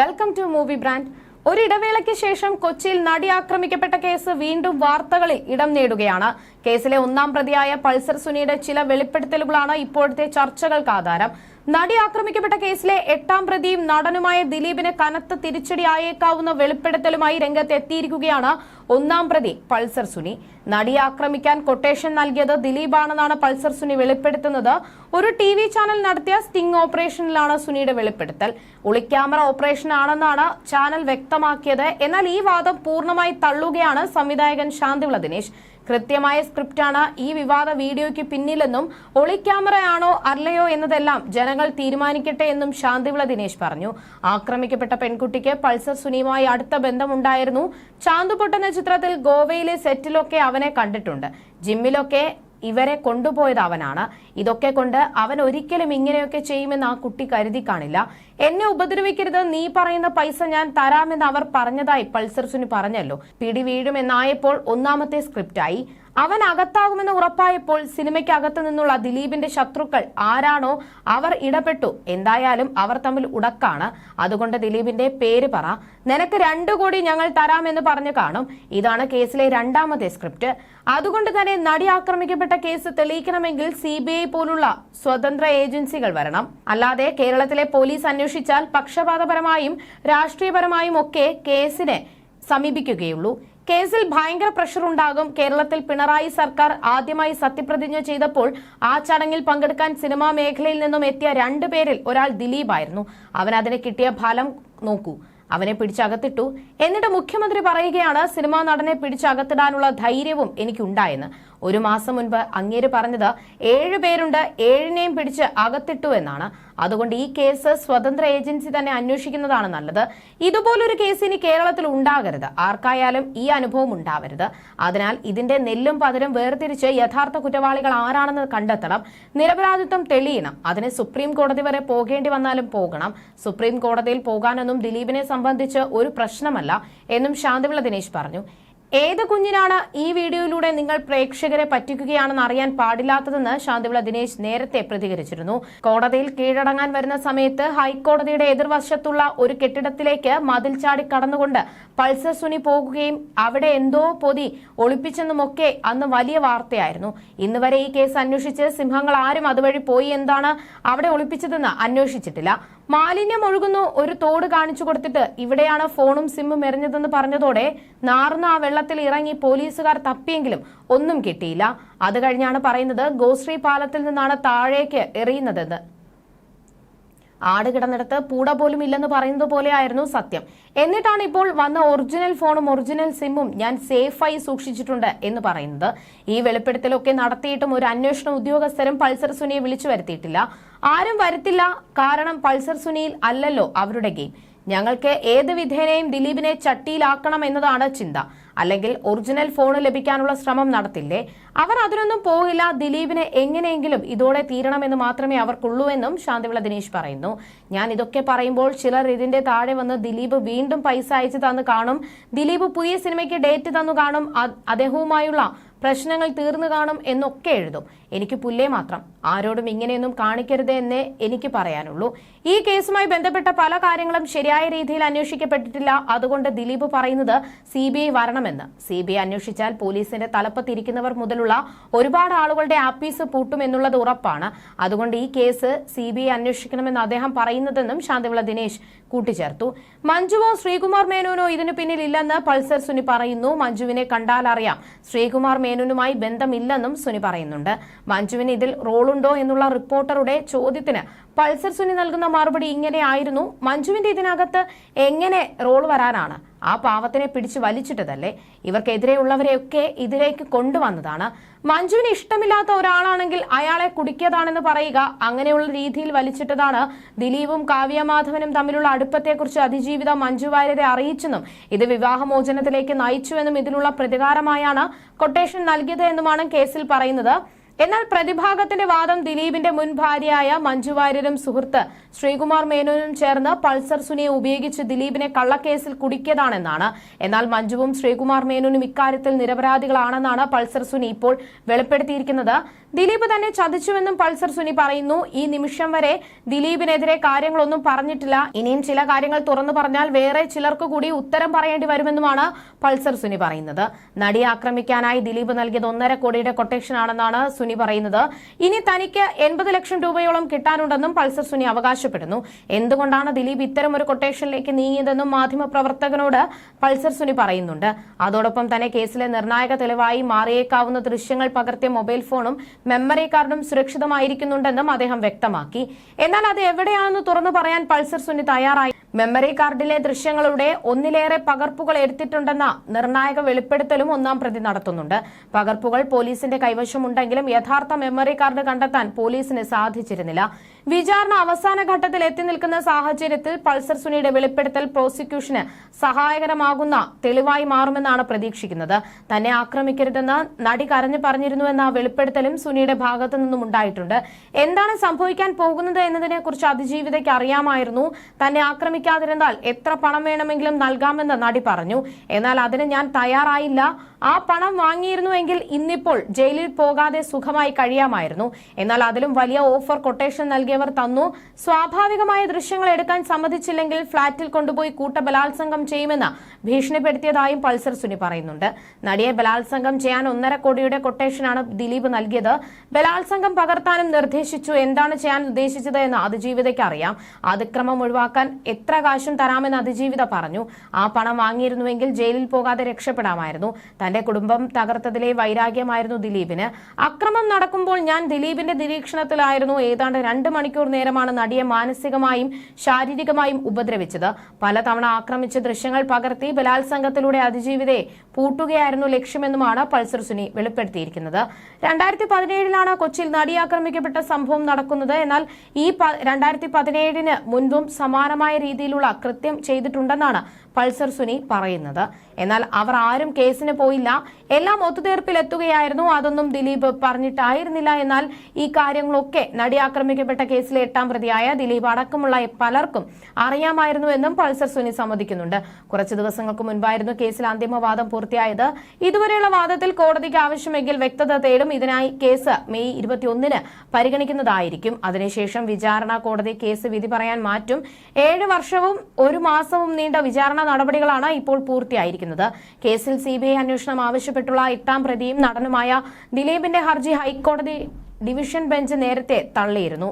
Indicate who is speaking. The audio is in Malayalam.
Speaker 1: വെൽക്കം ടു മൂവി ബ്രാൻഡ് ഒരിടവേളയ്ക്ക് ശേഷം കൊച്ചിയിൽ നടി ആക്രമിക്കപ്പെട്ട കേസ് വീണ്ടും വാർത്തകളിൽ ഇടം നേടുകയാണ്. കേസിലെ ഒന്നാം പ്രതിയായ പൾസർ സുനിയുടെ ചില വെളിപ്പെടുത്തലുകളാണ് ഇപ്പോഴത്തെ ചർച്ചകൾക്ക് ആധാരം. നടി ആക്രമിക്കപ്പെട്ട കേസിലെ എട്ടാം പ്രതിയും നടനുമായ ദിലീപിന് കനത്ത തിരിച്ചടിയായേക്കാവുന്ന വെളിപ്പെടുത്തലുമായി രംഗത്തെത്തിയിരിക്കുകയാണ് ഒന്നാം പ്രതി പൾസർ സുനി. നടി ആക്രമിക്കാൻ കൊട്ടേഷൻ നൽകിയത് ദിലീപാണെന്നാണ് പൾസർ സുനി വെളിപ്പെടുത്തുന്നത്. ഒരു ടി വി ചാനൽ നടത്തിയ സ്റ്റിംഗ് ഓപ്പറേഷനിലാണ് സുനിയുടെ വെളിപ്പെടുത്തൽ. ഒളിക്യാമറ ഓപ്പറേഷൻ ആണെന്നാണ് ചാനൽ വ്യക്തമാക്കിയത്. എന്നാൽ ഈ വാദം പൂർണമായി തള്ളുകയാണ് സംവിധായകൻ ശാന്തിവിള ദിനേശ്. കൃത്യമായ സ്ക്രിപ്റ്റാണ് ഈ വിവാദ വീഡിയോയ്ക്ക് പിന്നിലെന്നും ഒളിക്യാമറയാണോ അല്ലയോ എന്നതെല്ലാം ജനങ്ങൾ തീരുമാനിക്കട്ടെ എന്നും ശാന്തിവിള ദിനേശ് പറഞ്ഞു. ആക്രമിക്കപ്പെട്ട പെൺകുട്ടിക്ക് പൾസർ സുനിയുമായി അടുത്ത ബന്ധമുണ്ടായിരുന്നു. ചാന്തുപൊട്ടുന്ന ചിത്രത്തിൽ ഗോവയിലെ സെറ്റിലൊക്കെ അവനെ കണ്ടിട്ടുണ്ട്. ജിമ്മിലൊക്കെ ഇവരെ കൊണ്ടുപോയത് അവനാണ്. ഇതൊക്കെ കൊണ്ട് അവൻ ഒരിക്കലും ഇങ്ങനെയൊക്കെ ചെയ്യുമെന്ന് ആ കുട്ടി കരുതി കാണില്ല. എന്നെ ഉപദ്രവിക്കരുത് നീ പറയുന്ന പൈസ ഞാൻ തരാമെന്ന് അവർ പറഞ്ഞതായി പൾസർ സുനി പറഞ്ഞല്ലോ. പിടി വീഴുമെന്നായപ്പോൾ ഒന്നാമത്തെ സ്ക്രിപ്റ്റായി. അവൻ അകത്താകുമെന്ന് ഉറപ്പായപ്പോൾ സിനിമയ്ക്ക് അകത്തു നിന്നുള്ള ദിലീപിന്റെ ശത്രുക്കൾ ആരാണോ അവർ ഇടപെട്ടു. എന്തായാലും അവർ തമ്മിൽ ഉടക്കാണ്. അതുകൊണ്ട് ദിലീപിന്റെ പേര് പറ. നിനക്ക് രണ്ടു കോടി ഞങ്ങൾ തരാമെന്ന് പറഞ്ഞു കാണും. ഇതാണ് കേസിലെ രണ്ടാമത്തെ സ്ക്രിപ്റ്റ്. അതുകൊണ്ട് തന്നെ നടി ആക്രമിക്കപ്പെട്ട കേസ് തെളിയിക്കണമെങ്കിൽ സി പോലുള്ള സ്വതന്ത്ര ഏജൻസികൾ വരണം. അല്ലാതെ കേരളത്തിലെ പോലീസ് അന്വേഷിച്ചാൽ പക്ഷപാതപരമായും രാഷ്ട്രീയപരമായും ഒക്കെ കേസിനെ സമീപിക്കുകയുള്ളൂ. കേസിൽ ഭയങ്കര പ്രഷർ ഉണ്ടാകും. കേരളത്തിൽ പിണറായി സർക്കാർ ആദ്യമായി സത്യപ്രതിജ്ഞ ചെയ്തപ്പോൾ ആ ചടങ്ങിൽ പങ്കെടുക്കാൻ സിനിമാ മേഖലയിൽ നിന്നും എത്തിയ രണ്ടു പേരിൽ ഒരാൾ ദിലീപായിരുന്നു. അവൻ അതിന് കിട്ടിയ ഫലം നോക്കൂ. അവനെ പിടിച്ചകത്തിട്ടു എന്നിട്ട് മുഖ്യമന്ത്രി പറയുകയാണ് സിനിമാ നടനെ പിടിച്ചകത്തിടാനുള്ള ധൈര്യവും എനിക്കുണ്ടായെന്ന്. ഒരു മാസം മുൻപ് അങ്ങേര് പറഞ്ഞത് ഏഴ് പേരുണ്ട് ഏഴിനെയും പിടിച്ച് അകത്തിട്ടു എന്നാണ്. അതുകൊണ്ട് ഈ കേസ് സ്വതന്ത്ര ഏജൻസി തന്നെ അന്വേഷിക്കുന്നതാണ് നല്ലത്. ഇതുപോലൊരു കേസ് ഇനി കേരളത്തിൽ ഉണ്ടാകരുത്. ആർക്കായാലും ഈ അനുഭവം ഉണ്ടാവരുത്. അതിനാൽ ഇതിന്റെ നെല്ലും പതിരും വേർതിരിച്ച് യഥാർത്ഥ കുറ്റവാളികൾ ആരാണെന്ന് കണ്ടെത്തണം. നിരപരാധിത്വം തെളിയണം. അതിന് സുപ്രീം കോടതി വരെ പോകേണ്ടി വന്നാലും പോകണം. സുപ്രീം കോടതിയിൽ പോകാനൊന്നും ദിലീപിനെ സംബന്ധിച്ച് ഒരു പ്രശ്നമല്ല എന്നും ശാന്തിവിള ദിനേശ് പറഞ്ഞു. ഏത് കുഞ്ഞിനാണ് ഈ വീഡിയോയിലൂടെ നിങ്ങൾ പ്രേക്ഷകരെ പറ്റിക്കുകയാണെന്ന് അറിയാൻ പാടില്ലാത്തതെന്ന് ശാന്തിവിള ദിനേശ് നേരത്തെ പ്രതികരിച്ചിരുന്നു. കോടതിയിൽ കീഴടങ്ങാൻ വരുന്ന സമയത്ത് ഹൈക്കോടതിയുടെ എതിർവശത്തുള്ള ഒരു കെട്ടിടത്തിലേക്ക് മതിൽ ചാടി കടന്നുകൊണ്ട് പൾസർ സുനി പോകുകയും അവിടെ എന്തോ പൊതി ഒളിപ്പിച്ചെന്നുമൊക്കെ അന്ന് വലിയ വാർത്തയായിരുന്നു. ഇന്ന് വരെ ഈ കേസ് അന്വേഷിച്ച് സിംഹങ്ങൾ ആരും അതുവഴി പോയി എന്താണ് അവിടെ ഒളിപ്പിച്ചതെന്ന് അന്വേഷിച്ചിട്ടില്ല. മാലിന്യം ഒഴുകുന്നു ഒരു തോട് കാണിച്ചു കൊടുത്തിട്ട് ഇവിടെയാണ് ഫോണും സിമ്മും എറിഞ്ഞതെന്ന് പറഞ്ഞതോടെ നാർന്ന ആ വെള്ളത്തിൽ ഇറങ്ങി പോലീസുകാർ തപ്പിയെങ്കിലും ഒന്നും കിട്ടിയില്ല. അത് കഴിഞ്ഞാണ് പറയുന്നത് ഗോശ്രീ പാലത്തിൽ നിന്നാണ് താഴേക്ക് എറിയുന്നതെന്ന്. ആട് കിടന്നിടത്ത് പൂട പോലും ഇല്ലെന്ന് പറയുന്നത് പോലെയായിരുന്നു സത്യം. എന്നിട്ടാണ് ഇപ്പോൾ വന്ന ഒറിജിനൽ ഫോണും ഒറിജിനൽ സിമ്മും ഞാൻ സേഫായി സൂക്ഷിച്ചിട്ടുണ്ട് എന്ന് പറയുന്നത്. ഈ വെളിപ്പെടുത്തലൊക്കെ നടത്തിയിട്ടും ഒരു അന്വേഷണ ഉദ്യോഗസ്ഥരും പൾസർ സുനിയെ വിളിച്ചു വരുത്തിയിട്ടില്ല. ആരും വരുത്തില്ല. കാരണം പൾസർ സുനിയിൽ അല്ലല്ലോ അവരുടെ ഗെയിം. ഞങ്ങൾക്ക് ഏത് വിധേനയും ദിലീപിനെ ചട്ടിയിലാക്കണം എന്നതാണ് ചിന്ത. അല്ലെങ്കിൽ ഒറിജിനൽ ഫോൺ ലഭിക്കാനുള്ള ശ്രമം നടത്തില്ലേ? അവർ അതിനൊന്നും പോകില്ല. ദിലീപിനെ എങ്ങനെയെങ്കിലും ഇതോടെ തീരണമെന്ന് മാത്രമേ അവർക്കുള്ളൂ എന്നും ശാന്തിവിള ദിനേശ് പറയുന്നു. ഞാൻ ഇതൊക്കെ പറയുമ്പോൾ ചിലർ ഇതിന്റെ താഴെ വന്ന് ദിലീപ് വീണ്ടും പൈസ അയച്ചു തന്നു കാണും. ദിലീപ് പുതിയ സിനിമയ്ക്ക് ഡേറ്റ് തന്നു കാണും. അദ്ദേഹവുമായുള്ള പ്രശ്നങ്ങൾ തീർന്നു കാണും എന്നൊക്കെ എഴുതും. എനിക്ക് പുല്ലേ മാത്രം. ആരോടും ഇങ്ങനെയൊന്നും കാണിക്കരുത് എന്നേ എനിക്ക് പറയാനുള്ളൂ. ഈ കേസുമായി ബന്ധപ്പെട്ട പല കാര്യങ്ങളും ശരിയായ രീതിയിൽ അന്വേഷിക്കപ്പെട്ടിട്ടില്ല. അതുകൊണ്ട് ദിലീപ് പറയുന്നത് സി ബി ഐ വരണമെന്ന്. സി ബി ഐ അന്വേഷിച്ചാൽ പോലീസിന്റെ തലപ്പത്തിരിക്കുന്നവർ മുതലുള്ള ഒരുപാട് ആളുകളുടെ ആപ്പീസ് പൂട്ടുമെന്നുള്ളത് ഉറപ്പാണ്. അതുകൊണ്ട് ഈ കേസ് സി ബി ഐ അന്വേഷിക്കണമെന്ന് അദ്ദേഹം പറയുന്നതെന്നും ശാന്തിവിള ദിനേശ് കൂട്ടിച്ചേർത്തു. മഞ്ജുവോ ശ്രീകുമാർ മേനോനോ ഇതിനു പിന്നിലില്ലെന്ന് പൾസർ സുനി പറയുന്നു. മഞ്ജുവിനെ കണ്ടാലറിയാം. ശ്രീകുമാർ മേനോനുമായി ബന്ധമില്ലെന്നും സുനി പറയുന്നുണ്ട്. മഞ്ജുവിന് ഇതിൽ റോളുണ്ടോ എന്നുള്ള റിപ്പോർട്ടറുടെ ചോദ്യത്തിന് പൾസർ സുനി നൽകുന്ന മറുപടി ഇങ്ങനെയായിരുന്നു. മഞ്ജുവിന്റെ ഇതിനകത്ത് എങ്ങനെ റോൾ വരാനാണ്? ആ പാവത്തിനെ പിടിച്ച് വലിച്ചിട്ടതല്ലേ? ഇവർക്കെതിരെയുള്ളവരെയൊക്കെ ഇതിലേക്ക് കൊണ്ടുവന്നതാണ്. മഞ്ജുവിന് ഇഷ്ടമില്ലാത്ത ഒരാളാണെങ്കിൽ അയാളെ കുടിക്കിയതാണെന്ന് പറയുക അങ്ങനെയുള്ള രീതിയിൽ വലിച്ചിട്ടതാണ്. ദിലീപും കാവ്യമാധവനും തമ്മിലുള്ള അടുപ്പത്തെക്കുറിച്ച് അതിജീവിത മഞ്ജു വാര്യരെ അറിയിച്ചെന്നും ഇത് വിവാഹമോചനത്തിലേക്ക് നയിച്ചുവെന്നും ഇതിനുള്ള പ്രതികാരമായാണ് കൊട്ടേഷൻ നൽകിയത് എന്നുമാണ് കേസിൽ പറയുന്നത്. എന്നാൽ പ്രതിഭാഗത്തിന്റെ വാദം ദിലീപിന്റെ മുൻ ഭാര്യയായ മഞ്ജുവാര്യരും സുഹൃത്ത് ശ്രീകുമാർ മേനോനും ചേർന്ന് പൾസർ സുനിയെ ഉപയോഗിച്ച് ദിലീപിനെ കള്ളക്കേസിൽ കുടുക്കിയതാണെന്നാണ്. എന്നാൽ മഞ്ജുവും ശ്രീകുമാർ മേനോനും ഇക്കാര്യത്തിൽ നിരപരാധികളാണെന്നാണ് പൾസർ സുനി ഇപ്പോൾ വെളിപ്പെടുത്തിയിരിക്കുന്നത്. ദിലീപ് തന്നെ ചതിച്ചുവെന്നും പൾസർ സുനി പറയുന്നു. ഈ നിമിഷം വരെ ദിലീപിനെതിരെ കാര്യങ്ങളൊന്നും പറഞ്ഞിട്ടില്ല. ഇനിയും ചില കാര്യങ്ങൾ തുറന്നു പറഞ്ഞാൽ വേറെ ചിലർക്ക് കൂടി ഉത്തരം പറയേണ്ടി വരുമെന്നുമാണ് പൾസർ സുനി പറയുന്നത്. നടി ആക്രമിക്കാനായി ദിലീപ് നൽകിയത് ഒന്നര കോടിയുടെ കൊട്ടേഷൻ ആണെന്നാണ് സുനി പറയുന്നത്. ഇനി തനിക്ക് എൺപത് ലക്ഷം രൂപയോളം കിട്ടാനുണ്ടെന്നും പൾസർ സുനി അവകാശപ്പെടുന്നു. എന്തുകൊണ്ടാണ് ദിലീപ് ഇത്തരം ഒരു കൊട്ടേഷനിലേക്ക് നീങ്ങിയതെന്നും മാധ്യമപ്രവർത്തകനോട് പൾസർ സുനി പറയുന്നുണ്ട്. അതോടൊപ്പം തന്നെ കേസിലെ നിർണായക തെളിവായി മാറിയേക്കാവുന്ന ദൃശ്യങ്ങൾ പകർത്തിയ മൊബൈൽ ഫോണും മെമ്മറി കാർഡും സുരക്ഷിതമായിരിക്കുന്നുണ്ടെന്നും അദ്ദേഹം വ്യക്തമാക്കി. എന്നാൽ അത് എവിടെയാണെന്ന് തുറന്നു പറയാൻ പൾസർ സുനി തയ്യാറായി. മെമ്മറി കാർഡിലെ ദൃശ്യങ്ങളുടെ ഒന്നിലേറെ പകർപ്പുകൾ എടുത്തിട്ടുണ്ടെന്ന നിർണായക വെളിപ്പെടുത്തലും ഒന്നാം പ്രതി നടത്തുന്നുണ്ട്. പകർപ്പുകൾ പോലീസിന്റെ കൈവശമുണ്ടെങ്കിലും യഥാർത്ഥ മെമ്മറി കാർഡ് കണ്ടെത്താൻ പോലീസിന് സാധിച്ചിരുന്നില്ല. വിചാരണ അവസാന ഘട്ടത്തിൽ എത്തി നിൽക്കുന്ന സാഹചര്യത്തിൽ പൾസർ സുനിയുടെ വെളിപ്പെടുത്തൽ പ്രോസിക്യൂഷന് സഹായകരമാകുന്ന തെളിവായി മാറുമെന്നാണ് പ്രതീക്ഷിക്കുന്നത്. തന്നെ ആക്രമിക്കരുതെന്ന് നടി കരഞ്ഞു പറഞ്ഞിരുന്നുവെന്ന വെളിപ്പെടുത്തലും സുനിയുടെ ഭാഗത്തു നിന്നും ഉണ്ടായിട്ടുണ്ട്. എന്താണ് സംഭവിക്കാൻ പോകുന്നത് എന്നതിനെ കുറിച്ച് അതിജീവിതയ്ക്ക് അറിയാമായിരുന്നു. തന്നെ ആക്രമിക്കാതിരുന്നാൽ എത്ര പണം വേണമെങ്കിലും നൽകാമെന്ന് നടി പറഞ്ഞു. എന്നാൽ അതിന് ഞാൻ തയ്യാറായില്ല. ആ പണം വാങ്ങിയിരുന്നുവെങ്കിൽ ഇന്നിപ്പോൾ ജയിലിൽ പോകാതെ സുഖമായി കഴിയാമായിരുന്നു. എന്നാൽ അതിലും വലിയ ഓഫർ കൊട്ടേഷൻ നൽകിയവർ തന്നു. സ്വാഭാവികമായ ദൃശ്യങ്ങൾ എടുക്കാൻ സമ്മതിച്ചില്ലെങ്കിൽ ഫ്ളാറ്റിൽ കൊണ്ടുപോയി കൂട്ട ബലാത്സംഗം ചെയ്യുമെന്ന് ഭീഷണിപ്പെടുത്തിയതായും പൾസർ സുനി പറയുന്നുണ്ട്. നടിയെ ബലാത്സംഗം ചെയ്യാൻ ഒന്നര കോടിയുടെ കൊട്ടേഷനാണ് ദിലീപ് നൽകിയത്. ബലാത്സംഗം പകർത്താനും നിർദ്ദേശിച്ചു എന്താണ് ചെയ്യാൻ ഉദ്ദേശിച്ചത് എന്ന് അതിജീവിതയ്ക്ക് അറിയാം. അതിക്രമം ഒഴിവാക്കാൻ എത്ര കാശും തരാമെന്ന് അതിജീവിത പറഞ്ഞു. ആ പണം വാങ്ങിയിരുന്നുവെങ്കിൽ ജയിലിൽ പോകാതെ രക്ഷപ്പെടാമായിരുന്നു. തന്റെ കുടുംബം തകർത്തതിലെ വൈരാഗ്യമായിരുന്നു ദിലീപിന്. അക്രമം നടക്കുമ്പോൾ ഞാൻ ദിലീപിന്റെ നിരീക്ഷണത്തിലായിരുന്നു. ഏതാണ്ട് രണ്ട് മണിക്കൂർ നേരമാണ് നടിയെ മാനസികമായും ശാരീരികമായും ഉപദ്രവിച്ചത്. പലതവണ ആക്രമിച്ച ദൃശ്യങ്ങൾ പകർത്തി ബലാത്സംഗത്തിലൂടെ അതിജീവിതയെ പൂട്ടുകയായിരുന്നു ലക്ഷ്യമെന്നുമാണ് പൾസർ സുനി വെളിപ്പെടുത്തിയിരിക്കുന്നത്. രണ്ടായിരത്തി പതിനേഴിലാണ് കൊച്ചിയിൽ നടി ആക്രമിക്കപ്പെട്ട സംഭവം നടക്കുന്നത്. എന്നാൽ ഈ രണ്ടായിരത്തി പതിനേഴിന് മുൻപും സമാനമായ രീതിയിലുള്ള കൃത്യം ചെയ്തിട്ടുണ്ടെന്നാണ് പൾസർ സുനി പറയുന്നത്. എന്നാൽ അവർ ആരും കേസിന് പോയില്ല. എല്ലാം ഒത്തുതീർപ്പിലെത്തുകയായിരുന്നു അതൊന്നും ദിലീപ് പറഞ്ഞിട്ടായിരുന്നില്ല. എന്നാൽ ഈ കാര്യങ്ങളൊക്കെ നടി ആക്രമിക്കപ്പെട്ട കേസിലെ എട്ടാം പ്രതിയായ ദിലീപ് അടക്കമുള്ള പലർക്കും അറിയാമായിരുന്നു എന്നും പൾസർ സുനി സമ്മതിക്കുന്നുണ്ട്. കുറച്ചു ദിവസങ്ങൾക്ക് മുൻപായിരുന്നു കേസിൽ അന്തിമവാദം പൂർത്തിയായത്. ഇതുവരെയുള്ള വാദത്തിൽ കോടതിക്ക് ആവശ്യമെങ്കിൽ വ്യക്തത തേടും. ഇതിനായി കേസ് മെയ് ഇരുപത്തിയൊന്നിന് പരിഗണിക്കുന്നതായിരിക്കും. അതിനുശേഷം വിചാരണ കോടതി കേസ് വിധി പറയാൻ മാറ്റും. ഏഴ് വർഷവും ഒരു മാസവും നീണ്ട വിചാരണ നടപടികളാണ് ഇപ്പോൾ പൂർത്തിയായിരിക്കുന്നത്. കേസിൽ സിബിഐ അന്വേഷണം ആവശ്യപ്പെട്ടുള്ള എട്ടാം പ്രതിയും നടനുമായ ദിലീപിന്റെ ഹർജി ഹൈക്കോടതി ഡിവിഷൻ ബെഞ്ച് നേരത്തെ തള്ളിയിരുന്നു.